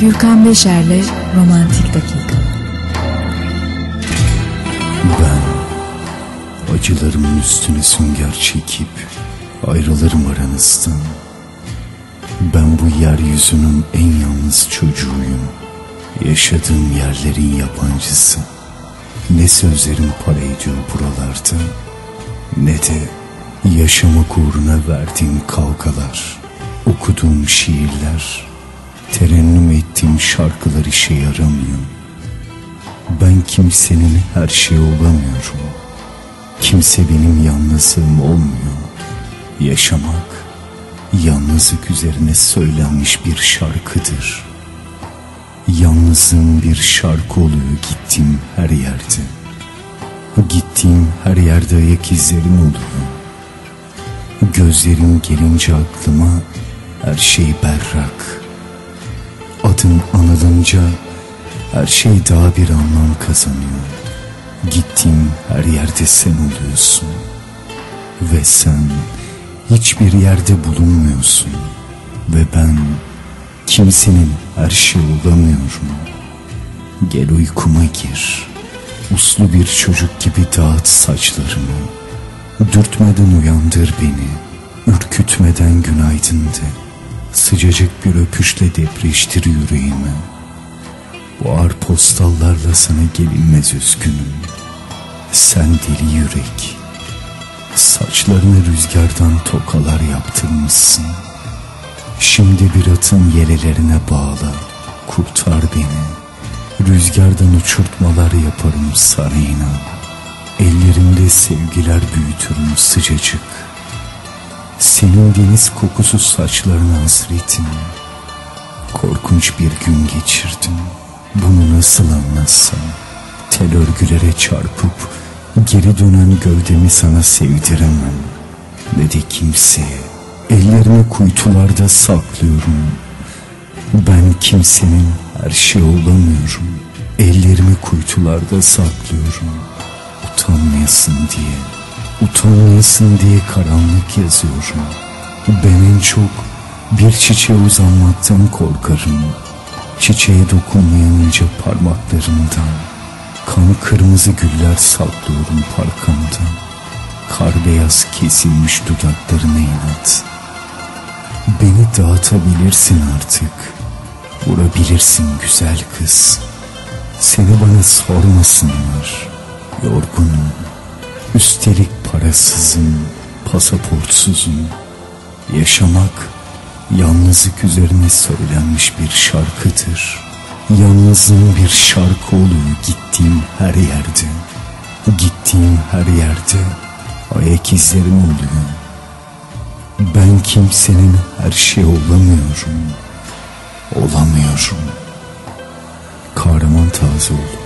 Gürkan Beşer'le Romantik Dakika. Ben acılarımın üstüne sünger çekip ayrılırım aranızdan. Ben bu yeryüzünün en yalnız çocuğuyum. Yaşadığım yerlerin yabancısı. Ne sözlerim para ediyor buralarda ne de yaşamak uğruna verdiğim kavgalar, okuduğum şiirler, terennüm ettiğim şarkılar işe yaramıyor. Ben kimsenin her şeyi olamıyorum. Kimse benim yalnızlığım olmuyor. Yaşamak yalnızlık üzerine söylenmiş bir şarkıdır. Yalnızlığım bir şarkı oluyor gittiğim her yerde. Gittiğim her yerde ayak izlerim oluyor. Gözlerim gelince aklıma her şey berrak. Adın anılınca her şey daha bir anlam kazanıyor. Gittiğim her yerde sen oluyorsun. Ve sen hiçbir yerde bulunmuyorsun. Ve ben kimsenin her şey olamıyorum. Gel uykuma gir. Uslu bir çocuk gibi dağıt saçlarımı. Dürtmeden uyandır beni. Ürkütmeden günaydın de. Sıcacık bir öpüşle depreştir yüreğimi. Bu ağır postallarla sana gelinmez üzgünüm. Sen deli yürek. Saçlarını rüzgardan tokalar yaptırmışsın. Şimdi bir atın yelelerine bağla. Kurtar beni. Rüzgardan uçurtmalar yaparım sana inan. Ellerimde sevgiler büyütürüm sıcacık. Senin deniz kokusu saçlarına hasretim. Korkunç bir gün geçirdim. Bunu nasıl anlatsam? Tel örgülere çarpıp geri dönen gövdemi sana sevdiremem. Ne de kimseye. Ellerimi kuytularda saklıyorum. Ben kimsenin her şey olamıyorum. Ellerimi kuytularda saklıyorum. Utanmayasın diye. Utanmayasın diye karanlık yazıyorum. Ben en çok bir çiçeğe uzanmaktan korkarım. Çiçeğe dokunmayanınca parmaklarımdan. Kan kırmızı güller saklıyorum parkamda. Kar beyaz kesilmiş dudaklarına inat. Beni dağıtabilirsin artık. Vurabilirsin güzel kız. Seni bana sormasınlar. Yorgunum. Üstelik parasızım, pasaportsuzum. Yaşamak yalnızlık üzerine söylenmiş bir şarkıdır. Yalnızlığın bir şarkı oluyor gittiğim her yerde. Gittiğim her yerde ayak izlerim oluyor. Ben kimsenin her şey olamıyorum. Olamıyorum. Kahraman Tazeoğlu